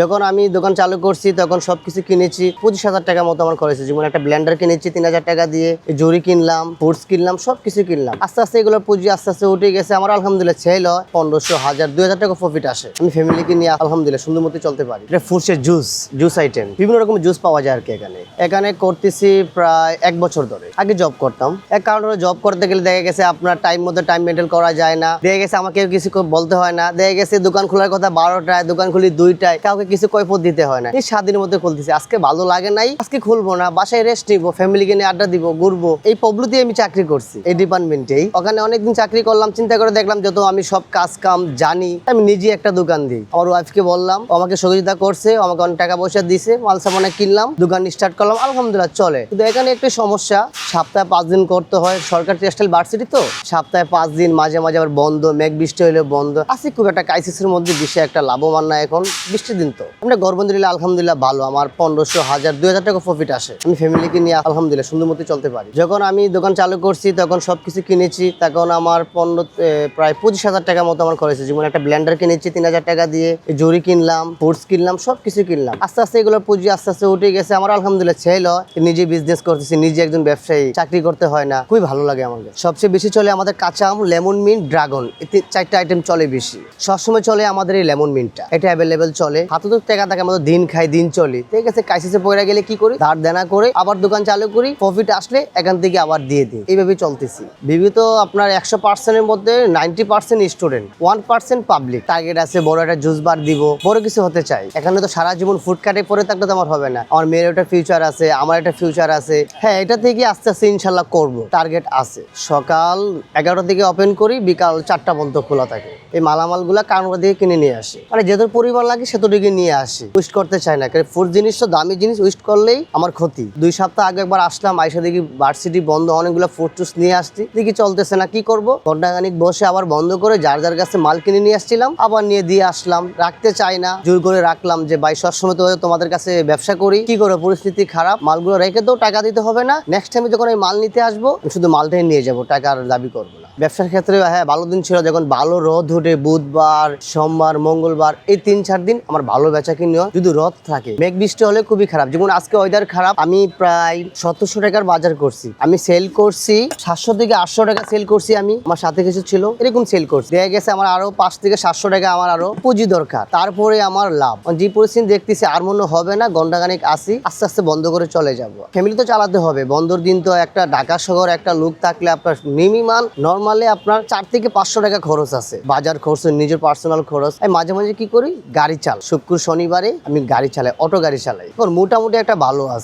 যখন আমি দোকান চালু করছি, তখন সবকিছু কিনেছি। পঁচিশ হাজার টাকা মতো আমার করেছে যেমন একটা ব্লেন্ডার কিনেছি, তিন হাজার টাকা দিয়ে। জরি কিনলাম ফুডস কিনলাম, সবকিছু কিনলাম। আস্তে আস্তে এগুলো পুঁজি আস্তে আস্তে উঠে গেছে। আমার আলহামদুলিল্লাহ ছেল পনেরোশো, হাজার, দুই হাজার টাকা প্রফিট আসে। আমি ফ্যামিলিকে নিয়ে আলহামদুলিল্লাহ সুন্দর মতো চলতে পারি। এটা ফুডসের জুস জুস আইটেম বিভিন্ন রকম জুস পাওয়া যায় আর কি এখানে। এখানে করতেছি প্রায় এক বছর ধরে। আগে জব করতাম। এক কারণে জব করতে গেলে দেখা গেছে আপনার টাইম মতো টাইম মেনটেন করা যায় না। দেখা গেছে আমাকে কিছু বলতে হয় না। দেখা গেছে দোকান খোলার কথা বারোটায়, দোকান খুলি দুইটায়। কাউকে কিছু কৈফত দিতে হয় না এই সাত দিনের মধ্যে খুলতেছি। আজকে ভালো লাগে নাই, আজকে খুলবো না। বাসায় রেস্ট নিবো ফ্যামিলিকে নিয়ে আড্ডা দিব, ঘুরবো। এই পবলুতে আমি চাকরি করছি, এই ডিপার্টমেন্টেই। ওখানে অনেকদিন চাকরি করলাম, চিন্তা করে দেখলাম যত আমি সব কাজ কাম জানি। আমি নিজে একটা দোকান দিই। আমার ওয়াইফকে বললাম আমাকে সহযোগিতা করছে আমাকে অনেক টাকা পয়সা দিছে, মাল সামানে কিনলাম, দোকান স্টার্ট করলাম। আলহামদুলিল্লাহ, চলে। কিন্তু এখানে একটু সমস্যা, সপ্তাহে পাঁচ দিন করতে হয়। সরকার টেক্সটাইল ভার্সিটি তো। সপ্তাহে পাঁচ দিন, মাঝে মাঝে আবার বন্ধ, মেঘ বৃষ্টি হলে বন্ধ। আছে খুব একটা ক্রাইসিসের মধ্যে বিশ্বে একটা লাভবান না এখন। বৃষ্টির দিন তো আমরা গর্বন্দিল্লা আলহামদুলিল্লাহ ভালো, আমার পনেরোশো, হাজার, দুই হাজার টাকা প্রফিট আসে। আমি ফ্যামিলিকে নিয়ে আলহামদুলিল্লাহ সুন্দর মতো চলতে পারি। যখন আমি দোকান চালু করছি, তখন সবকিছু কিনেছি, তখন আমার পনেরো প্রায় পঁচিশ হাজার টাকা মতো আমার করেছে যেমন একটা ব্লেন্ডার কিনেছি, তিন হাজার টাকা দিয়ে জরি কিনলাম ফুডস কিনলাম, সবকিছু কিনলাম। আস্তে আস্তে এগুলো পুঁজি আস্তে আস্তে উঠে গেছে, আমার আলহামদুলিল্লাহ ছেল নিজে বিজনেস করতেছি, নিজে একজন ব্যবসায়ী, চাকরি করতে হয় না। খুবই ভালো লাগে আমাকে। সবচেয়ে বেশি চলে আমাদের কাঁচা আম লেমন মিন্ট ড্রাগন চারটা আইটেম চলে বেশি। সবসময় চলে আমাদের এই লেমন মিন্টটা এটা অ্যাভেলেবেল চলে। হাতে তো টাকা থাকে আমাদের দিন খাই, দিন চলি। ঠিক আছে কাইসিসে পয়রা গেলে কি করি? ধার দেনা করে আবার দোকান চালু করি প্রফিট আসলে এখান থেকে আবার দিয়ে দিই। এইভাবে চলতেছি। বিবি তো আপনার একশো পার্সেন্টের মধ্যে ninety percent student one percent public target আছে, বড় একটা জুস বার দিব, বড় কিছু হতে চাই। এখানে তো সারা জীবন ফুড কাটে পরে থাকলে তো আমার হবে না। আমার মেয়ের একটা ফিউচার আছে, আমার একটা ফিউচার আছে। হ্যাঁ এটা থেকে আস্তে আস্তে ইনশাল্লাহ করব। টার্গেট আছে। সকাল এগারোটা থেকে ওপেন করি, বিকাল চারটা পর্যন্ত খোলা থাকে। এই মালামালগুলা কানড়া দিয়ে কিনে নিয়ে আসি। মানে যেহেতু পরিমাণ লাগে সেতুটিকে নিয়ে আসি। ওয়েস্ট করতে চাই না, কারণ ফুড জিনিস তো দামি জিনিস ওয়েস্ট করলেই আমার ক্ষতি। দুই সপ্তাহ আগে একবার আসলাম, আইসা দেখি ভার্সিটি বন্ধ, অনেকগুলো ফুড টুস নিয়ে আসছি। দেখি চলতেছে না, কি করব? ঘন্টাখানিক বসে আবার বন্ধ করে যার যার কাছে মাল কিনে নিয়ে আসছিলাম, আবার নিয়ে দিয়ে আসলাম। রাখতে চাই না, জোর করে রাখলাম যে, ভাই, সবসময় তো তোমাদের কাছে ব্যবসা করি, কি করে পরিস্থিতি খারাপ, মালগুলো রেখে দাও, টাকা দিতে হবে না। নেক্সট টাইমে যখন আমি মাল নিতে আসব শুধু মালটাই নিয়ে যাব টাকার দাবি করব ব্যবসার ক্ষেত্রে হ্যাঁ ভালো দিন ছিল। যখন ভালো রোদ উঠে, বুধবার, সোমবার, মঙ্গলবার, এই তিন, চার দিন আমার ভালো বেচা কিনে যদি রথ থাকে। মেঘ বৃষ্টি হলে খুবই খারাপ। যেমন আজকে ওয়েদার খারাপ, আমি প্রায় সতেরোশো টাকার বাজার করছি। আমি সেল করছি, সাতশো থেকে আটশো টাকা সেল করছি আমি। আমার সাথে কিছু ছিল, এরকম সেল করছি। দেখা গেছে আমার আরও পাঁচ থেকে সাতশো টাকা আমার আরও পুঁজি দরকার। তারপরে আমার লাভ। যে পরিস্থিতি দেখতেছি, আর মনে হবে না ঘন্টাখানিক আসি আস্তে আস্তে বন্ধ করে চলে যাব। ফ্যামিলি তো চালাতে হবে। বন্ধর দিন তো একটা ঢাকা শহর, একটা লুক থাকলে আপনার মিনিমাম নর্মালি আপনার চার থেকে পাঁচশো টাকা খরচ আছে। বাজার খরচ, নিজের পার্সোনাল খরচ। আমি মাঝে মাঝে কি করি? গাড়ি চাল শুক্র শনিবারে আমি গাড়ি চালাই, অটো গাড়ি চালাই। মোটামুটি একটা ভালো আছে।